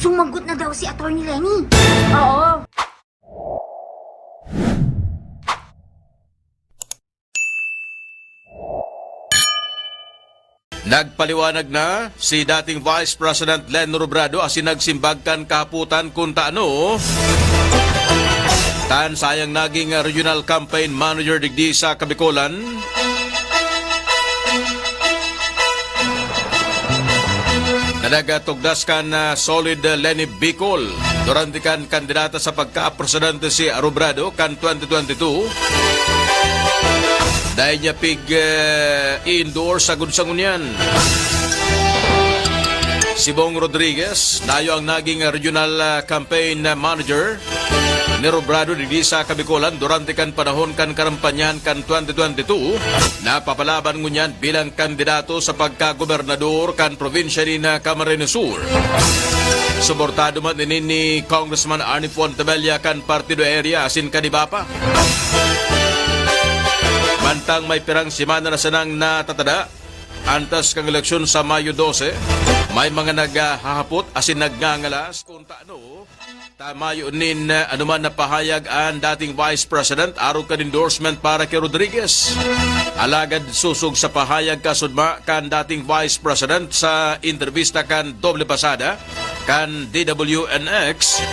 Sumagot na daw si Attorney Lenny. Oo. Nagpaliwanag na si dating Vice President Len Robrado as nagsimbagkan kaputan kung taano. Tan sayang naging regional campaign manager digdi sa Kabikolan. Nanagatugdas kan na solid Lenny Bicol. Durante kan kandidata sa pagka-presidente si Robrado kan 2022. Dahil niya pig uh, i-endorse sa gunsangunyan. Si Bong Rodriguez, dayo ang naging regional uh, campaign manager ni Robrado di sa Kabikolan durante kan panahon kan karampanyan kan 2022 napapalaban ngunyan bilang kandidato sa pagkagobernador kan probinsya ni na Camarines Sur. Suportado man din ni Congressman Arnie Fontebella kan partido area asin kanibapa. Mantang may pirang simana na sanang natatada, antas kang eleksyon sa Mayo 12, may mga naghahapot asin nagngangalas kung taano, tamayo nin uh, anuman na pahayag ang dating Vice President araw kan endorsement para kay Rodriguez. Alagad susog sa pahayag kasudma kan dating Vice President sa intervista kan doble pasada kan DWNX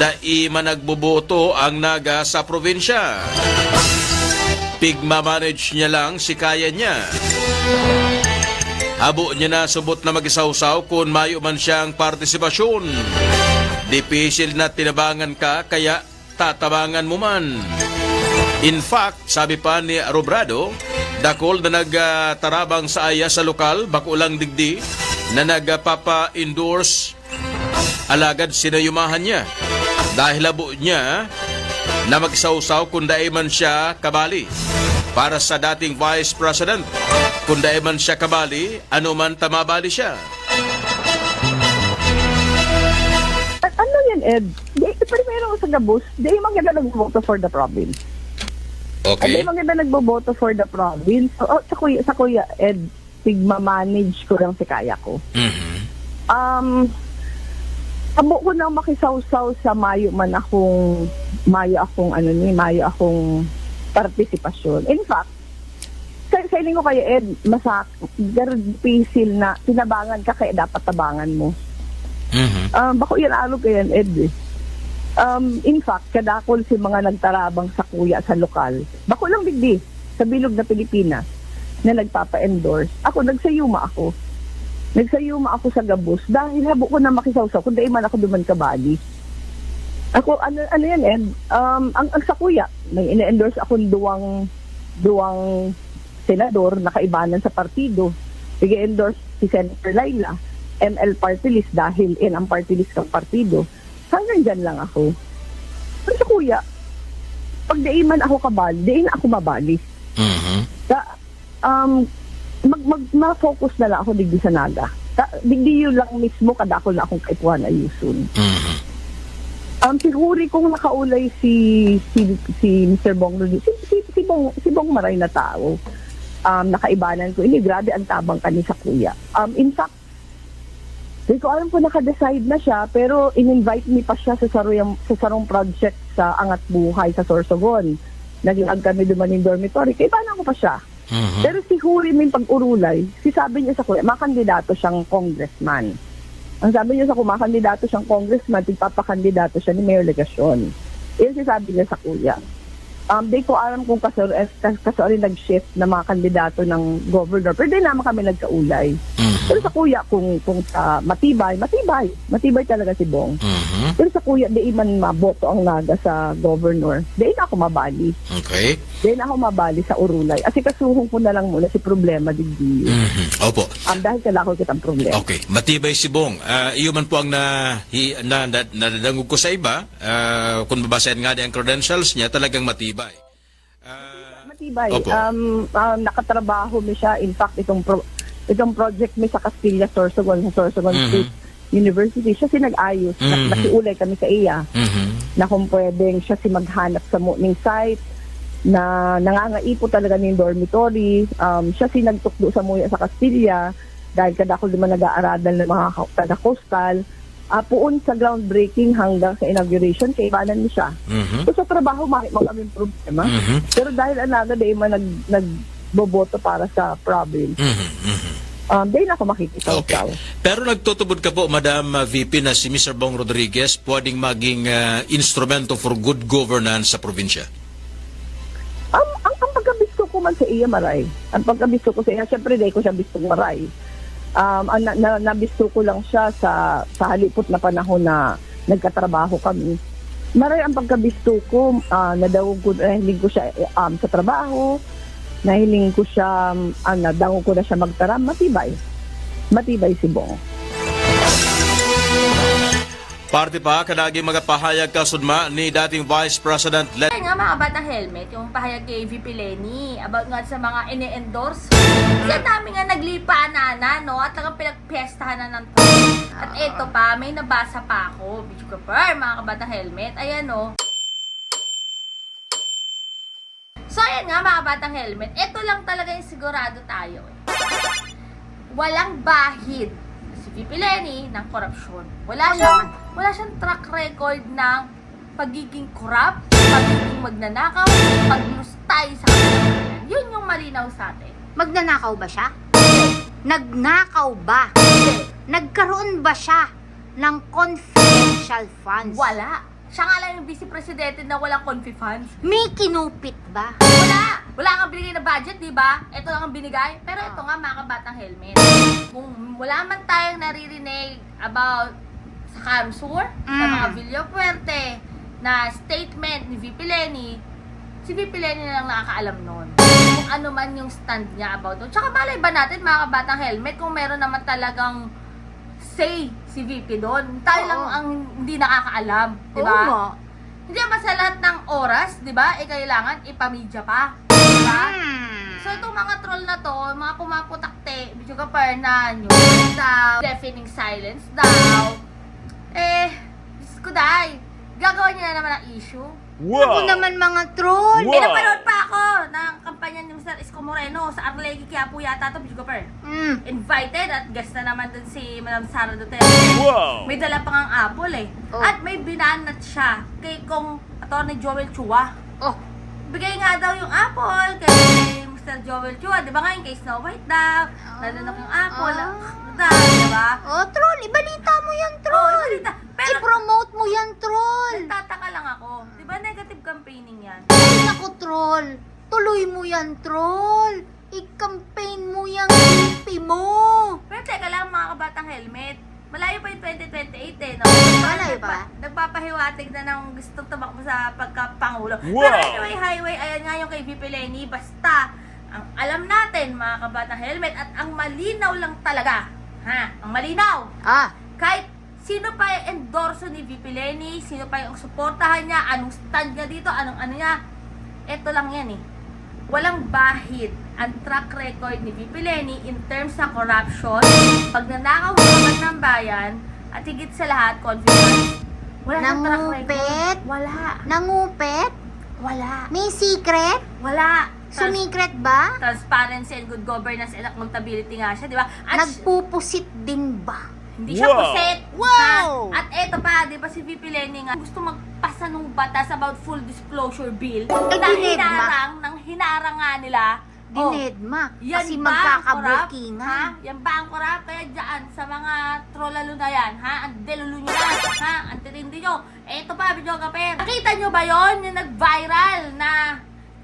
da managboboto ang naga sa probinsya. Pigma-manage niya lang si kaya niya. Habo niya na subot na mag-isawsaw kung mayo man siyang partisipasyon. Dipisil na tinabangan ka kaya tatabangan mo man. In fact, sabi pa ni Robrado, dakol na nagtarabang sa aya sa lokal, bako lang digdi, na nagpapa-endorse alagad sinayumahan niya. Dahil labo niya na magsawsaw kung daay man siya kabali. Para sa dating Vice President, kung daay man siya kabali, ano man tamabali siya. A- ano yan, Ed? Di, primero sa Gabus, di maganda nagboboto for the province. Okay. Di maganda nagboboto for the province. Oh, sa kuya, sa kuya Ed, sigma-manage ko lang si kaya ko. Mhm. Um, abo ko nang makisawsaw sa mayo man akong, mayo akong ano ni, mayo akong partisipasyon. In fact, sa, sa ko kaya Ed, masak, pisil na, tinabangan ka kaya dapat tabangan mo. Um, bako yan alog kayan, Ed. eh. Um, in fact, kadakol si mga nagtarabang sa kuya sa lokal. Bako lang digdi, sa bilog na Pilipinas, na nagpapa-endorse. Ako, nagsayuma ako. Nagsayuma ako sa gabos dahil habo ko na makisawsaw kung dahil man ako duman kabali. Ako, ano, ano yan, Ed? Um, ang, ang sa kuya, may ina-endorse akong duwang, duwang senador na kaibanan sa partido. Sige, endorse si Senator Laila. ML party list dahil in ang party list ng partido. Hanggang dyan lang ako. Pero sa kuya, pag daiman ako kabali, diin ako mabali. Mhm. Sa, um, mag, mag, ma-focus na lang ako digdi sa naga. Sa, digdi yun lang mismo kadako na akong kaipuan ayusun. Mhm. Um, siguri kung nakaulay si si, si Mr. Bong si, si, si, Bong, si Bong Maray na tao, um, nakaibanan ko, ini grabe ang tabang kani sa kuya. Um, in fact, hindi ko alam kung naka-decide na siya, pero in-invite me pa siya sa sarong, sa sarong project sa Angat Buhay sa Sorsogon. Naging ag kami duman ng dormitory. Kaya paano ko pa siya? Mhm. Pero si Huri min pag-urulay, si sabi niya sa kuya, makandidato siyang congressman. Ang sabi niya sa kuya, makandidato siyang congressman, tigpapakandidato siya ni Mayor Legacion. Yun si sabi niya sa kuya. Um, di ko alam kung kasor, eh, kas- kasori nag-shift na mga kandidato ng governor. Pero di naman kami nagkaulay. Mhm. Pero sa kuya, kung, kung sa matibay, matibay. Matibay talaga si Bong. Mhm. Pero sa kuya, di man maboto ang naga sa governor. Di na ako mabali. Okay. Di na ako mabali sa urulay. Kasi kasuhong ko na lang muna si problema digdi. Mhm. Opo. Um, dahil kalako kitang problema. Okay, matibay si Bong. Ah, iyo man po ang na, hi, na, na, nadadangog ko sa iba. Ah, kung babasahin nga ang credentials niya, talagang matibay. Ah, Matibay. Opo. Um, um, nakatrabaho mi siya. In fact, itong pro- itong project mi sa Castilla, Sorsogon, sa Sorsogon Mhm. State University, siya si nag-ayos. Mhm. Na, nakiulay kami sa iya. mhm. Na kung pwedeng siya si maghanap sa morning site na nangangaipo talaga ng dormitory. Um, siya si nagtukdo sa muya sa Castilla dahil kada ako naman nag-aaralan ng mga taga-coastal. ah, puon sa groundbreaking hanggang sa inauguration, kay ibanan mo siya. Mhm. So sa trabaho, makit mo kami problema. Mhm. Pero dahil anaga, dahil man nag, nagboboto para sa province, Mhm. Mhm. um, dahil ako makikita Okay. Pero nagtutubod ka po, Madam uh, VP, na si Mr. Bong Rodriguez pwedeng maging uh, instrumento for good governance sa probinsya. Ang, ang, ang pagkabisto ko man sa iya, Maray. Ang pagkabisto ko sa iya, syempre dahil ko siya bisto Maray. Um, ang, na, na, nabisto ko lang siya sa, sa halipot na panahon na nagkatrabaho kami. Maray ang pagkabisto ko, uh, nadawag ko, nahiling ko siya eh, um, sa trabaho, nahiling ko siya, um, uh, nadawag ko na siya magtaram, matibay. Matibay si Bong. Parte pa, kanaging mga pahayag kasudma ni dating Vice President Len Kaya nga mga batang helmet, yung pahayag kay VP Lenny about nga sa mga ini-endorse. Kasi dami nga naglipa na na, no? At talagang pinagpiestahan na ng tao. At eto pa, may nabasa pa ako, Bicho Kapar, mga kabatang helmet. Ayan, no? So, ayan nga mga batang helmet. Ito lang talaga yung sigurado tayo. Eh. Walang bahid si Lenny ng korupsyon. Wala siyang, wala siyang track record ng pagiging corrupt, pagiging magnanakaw, paglustay sa kanila. Yun yung malinaw sa atin. Magnanakaw ba siya? Nagnakaw ba? Nagkaroon ba siya ng confidential funds? Wala. Siya nga lang yung vice presidente na walang confi funds. May kinupit ba? Wala! Wala kang binigay na budget, di ba? Ito lang ang binigay. Pero ito nga, mga kabatang helmet. Kung wala man tayong naririnig about sa Camsur, sa Mm. mga Villapuerte, na statement ni VP Lenny, si VP Lenny na lang nakakaalam nun. Kung ano man yung stand niya about doon. Tsaka malay ba natin, mga kabatang helmet, kung meron naman talagang say si VP doon. Tayo Oo. lang ang hindi nakakaalam, di Oo ba? nga. Hindi ba sa lahat ng oras, di ba, eh kailangan ipamedya pa. Di ba? Hmm. So itong mga troll na to, mga pumaputakte, video ka par na nyo, daw, deafening silence daw, eh, Diyos ko dahil, gagawa niya na naman ang issue. Ako naman mga troll. Wow. Pinapanood pa ako ng kampanya ni Mr. Isko Moreno sa Arlegui Quiapo yata to, video ka par. Hmm. Invited at guest na naman dun si Madam Sara Duterte. May dala pa ngang apple eh. Oh. At may binanat siya kay kong attorney Joel Chua. Oh, Bigay nga daw yung apple kay Mr. Joel Chua. Di ba nga yung kay Snow White daw? Nanunok yung apple. Ah. daw, di ba? oh, troll. Ibalita mo Oo, troll. ibalita. Pero I-promote mo yan, troll. nagtataka lang ako. Di ba negative campaigning yan? Ay, naku, troll. Tuloy mo yan, troll. I-campaign mo yan, kimpi mo. Pero teka lang mga kabatang helmet. Malayo pa yung 2028 eh, no? Malayo pa? Nagpapahiwatig na ng gustong tumakbo sa pagkapangulo. Wow! Pero anyway, highway, ayan nga yung kay VP Lenny. Basta, ang alam natin mga kabatang helmet at ang malinaw lang talaga. Ha? Ang malinaw. Ah, Kahit sino pa yung endorso ni VP Lenny, sino pa yung suportahan niya, anong stand niya dito, anong ano niya. Ito lang yan eh. Walang bahid ang track record ni VP Lenny in terms sa corruption, pagnanakaw naman ng bayan, at higit sa lahat, confidence. Wala siyang track record. Nangupit? Wala. nangupit? Wala. May secret? Wala. Trans- Sumikret ba? transparency and good governance and accountability nga siya, di ba? At Nagpupusit din ba? Hindi siya puset. Wow! Ha? At eto pa, di ba si VP Lenny nga gusto magpasa ng batas about full disclosure bill na dinedma. hinarang, nang hinarang nga nila. Oh, Dinedma. yan Kasi ba ang corrupt? Ha? magkakabukingan. Yan ba ang korap? Kaya dyan, sa mga trollalo na yan, ha? Ang delulo nyo yan, ha? Ang tirindi nyo. Eto pa, video kaper. Nakita nyo ba yon Yung nag-viral na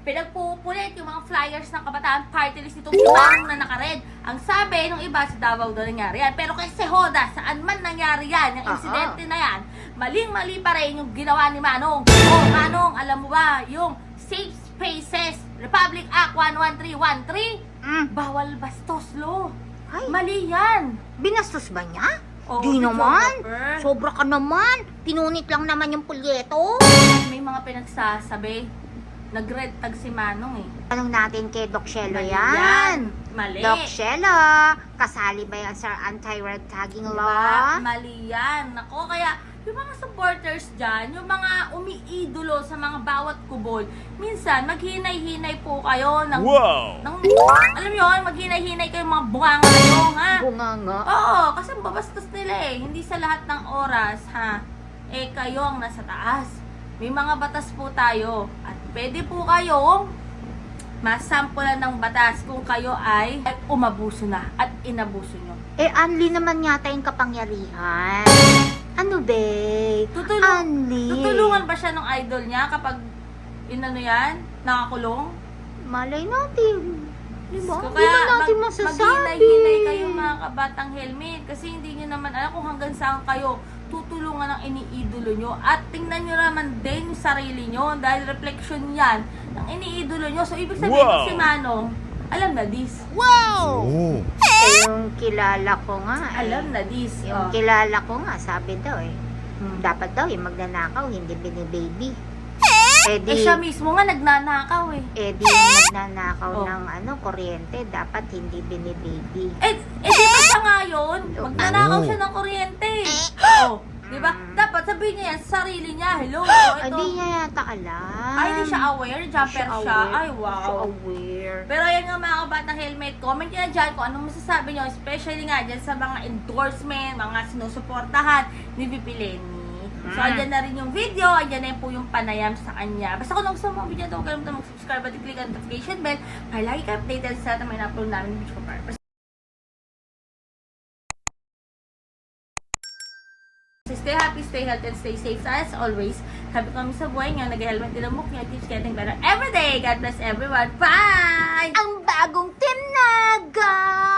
pinagpupulit yung mga flyers ng kabataan party list nitong Manong na nakared. Ang sabi nung iba sa Davao daw nangyari yan. Pero kay Sehoda, saan man nangyari yan, yung Ah, insidente na yan, maling-mali pa rin yung ginawa ni Manong. Oh, Manong, alam mo ba, yung Safe Spaces Republic Act 11313, Mm. bawal bastos law. Ay, Mali yan. binastos ba niya? Oo, Di naman. Sobra ka naman. Pinunit lang naman yung pulyeto. May mga pinagsasabi. Nag-red tag si Manong eh. Tanong natin kay Doc Shelo Mali yan. Mali. Doc Shelo, kasali ba yan sa anti-red tagging Diba? law? Mali yan. Nako, kaya yung mga supporters dyan, yung mga umiidolo sa mga bawat kuboy, minsan maghinay-hinay po kayo ng, ng alam nyo, maghinay-hinay kayo mga bunganga kayo, ha? Bunga nga. Oo, kasi babastos nila eh. Hindi sa lahat ng oras, ha? Eh, kayo ang nasa taas. May mga batas po tayo. At pwede po kayong masampulan ng batas kung kayo ay, ay umabuso na at inabuso nyo. Eh, Anli naman yata yung kapangyarihan. Ano, be? Tutulong, Anli. tutulungan ba siya ng idol niya kapag inano yan, nakakulong? Malay natin. Di ba? So, Di ba natin mag- masasabi? Maghinay-hinay kayo mga kabatang helmet kasi hindi nyo naman alam kung hanggang saan kayo tutulungan ng iniidolo nyo at tingnan nyo naman din yung sarili nyo dahil reflection yan ng iniidolo nyo. So, ibig sabihin Wow. si Manong, alam na this. Eh, yung kilala ko nga. eh. Alam na this. Yung Oh. kilala ko nga, sabi daw eh. Hmm. Dapat daw yung magnanakaw, hindi binibaby. Eh di, Eh siya mismo nga nagnanakaw eh. eh di yung nagnanakaw Oh. ng ano, kuryente, dapat hindi binibaby. Eh, eh di nga yun? Magnanakaw siya ng kuryente. Oh, di ba? Dapat sabihin niya yan sa sarili niya. Hello, oh, ito. Hindi niya yata alam. Ay, hindi siya aware. Jumper Siya siya. aware. Ay, wow. Siya aware. Pero yan nga mga kabatang helmet, comment nyo na dyan kung anong masasabi nyo, especially nga dyan sa mga endorsement, mga sinusuportahan ni VP Lenny. So, Mm. andyan na rin yung video, andyan na rin po yung panayam sa kanya. Basta kung gusto mo ang video ito, huwag kalimutan mag-subscribe at i-click ang notification bell para lagi ka updated sa lahat ng mga na-upload namin video ko stay happy, stay healthy, and stay safe. So, as always, ko kami sa buhay ngayon, nag-helmet din ang mukha nyo. It keeps getting better every day. God bless everyone. Bye! Ang bagong tinaga!